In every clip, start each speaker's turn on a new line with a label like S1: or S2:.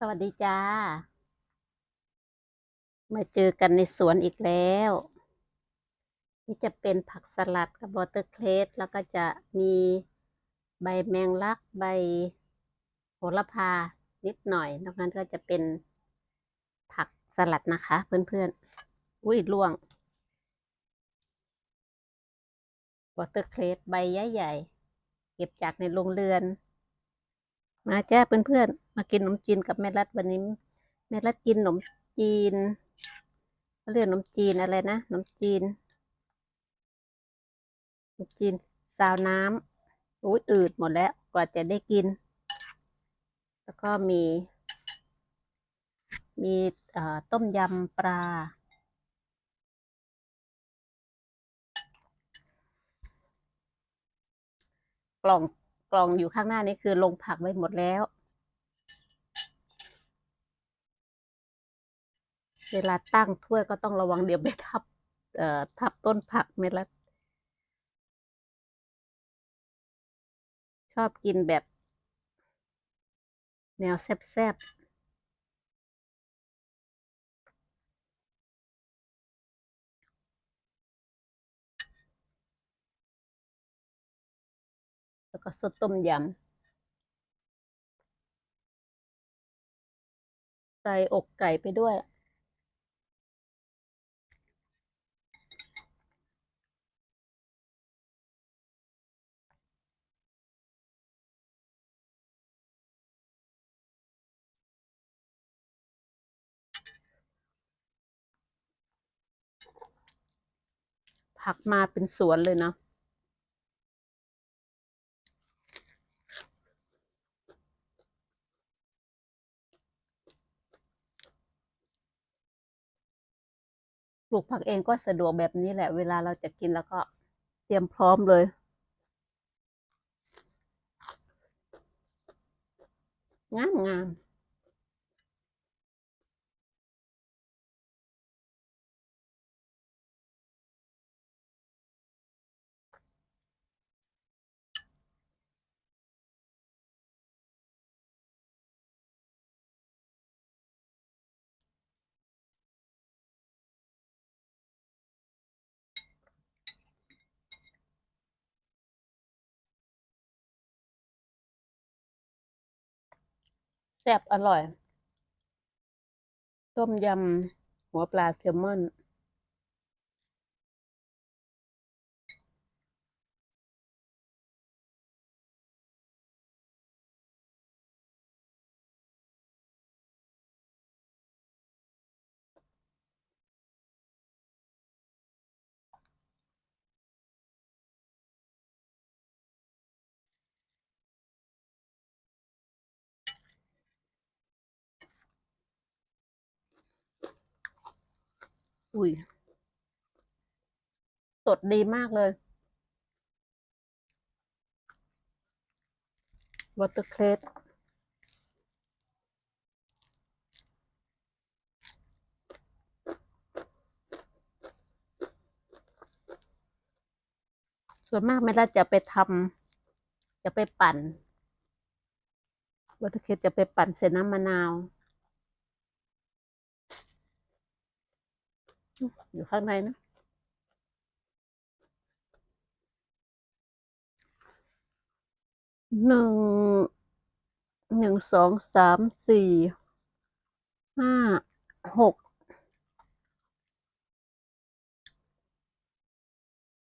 S1: สวัสดีจ้า มาเจอกันในสวนอีกแล้ว นี่จะเป็นผักสลัดกับวอเตอร์เครสแล้วก็จะมีใบแมงลัก ใบโหระพานิดหน่อยนอกนั้นก็จะเป็นผักสลัดนะคะ เพื่อนๆ อุ้ยร่วงวอเตอร์เครสใบใหญ่ๆเก็บจากในโรงเรือน มาจ้าเพื่อนๆมากินขนมจีนกับแม่รัดวันนี้ แม่รัดกินขนมจีนเขาเรียกขนมจีนอะไรนะขนมจีนขนมจีนซาวน้ำอุ้ยอืดหมดแล้วกว่าจะได้กิน แล้วก็มี มีต้มยำปลาล่อง กล่องอยู่ข้างหน้านี้คือลงผักไว้หมดแล้ว เวลาตั้งถ้วยก็ต้องระวังเดี๋ยวไปทับ เอ่อทับต้นผักเม็ดละชอบกินแบบ แนวแซ่บๆ แล้วก็สดต้มยำใส่อกไก่ไปด้วย ผักมาเป็นสวนเลยเนาะ ปลูกผักเองก็สะดวกแบบนี้แหละ เวลาเราจะกินแล้วก็เตรียมพร้อมเลยงามงาม ซ่บอร่อย ต้มยำหัวปลาแซลมอน อุ้ยสดดีมากเลยวอเตอร์เครสส่วนมากไม่ได้จะไปทำจะไปปั่นวอเตอร์เคสจะไปปั่นใส่น้ำมะนาว อยู่ข้างในนะหนึ่งหนึ่งสองสามสี่ห้าหก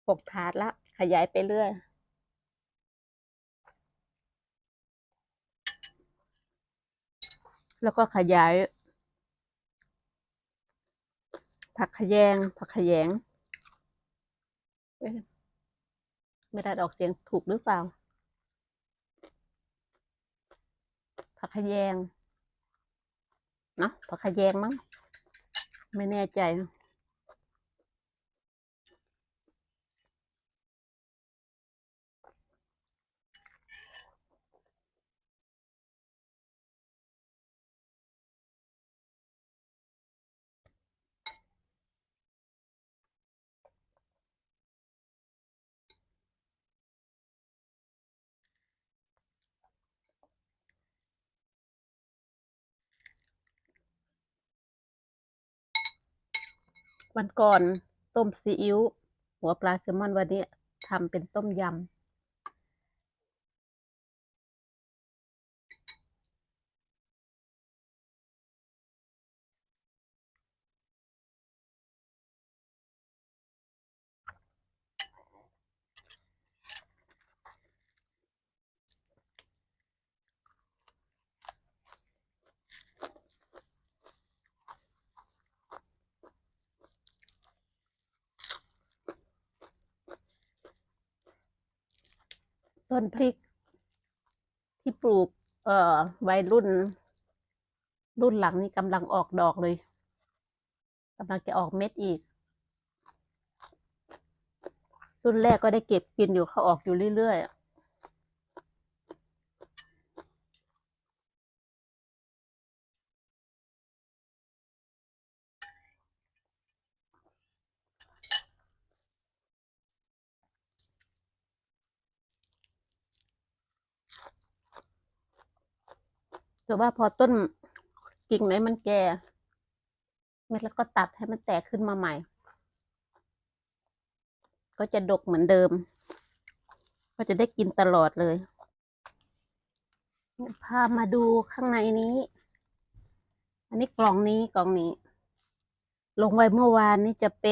S1: หกถาดละ ขยายไปเรื่อยแล้วก็ขยาย ผักขยง ผักขยงเอ๊ะไม่ได้ออกเสียงถูกหรือเปล่า ผักขยง เนาะผักขยงมั้ง ไม่แน่ใจนะ วันก่อนต้มซีอิ๊วหัวปลาแซลมอนวันนี้ทำเป็นต้มยำ ต้นพริก ที่ปลูก เอ่อวัยรุ่น รุ่นหลังนี่กำลังออกดอกเลยกำลังจะออกเม็ดอีก รุ่นแรกก็ได้เก็บกินอยู่เขาออกอยู่เรื่อยๆ แต่ว่าพอต้นกิ่งไหนมันแก่ เม็ดแล้วก็ตัดให้มันแตกขึ้นมาใหม่ ก็จะดกเหมือนเดิม ก็จะได้กินตลอดเลย พามาดูข้างในนี้ อันนี้กล่องนี้กล่องนี้ ลงไว้เมื่อวานนี้จะเป็น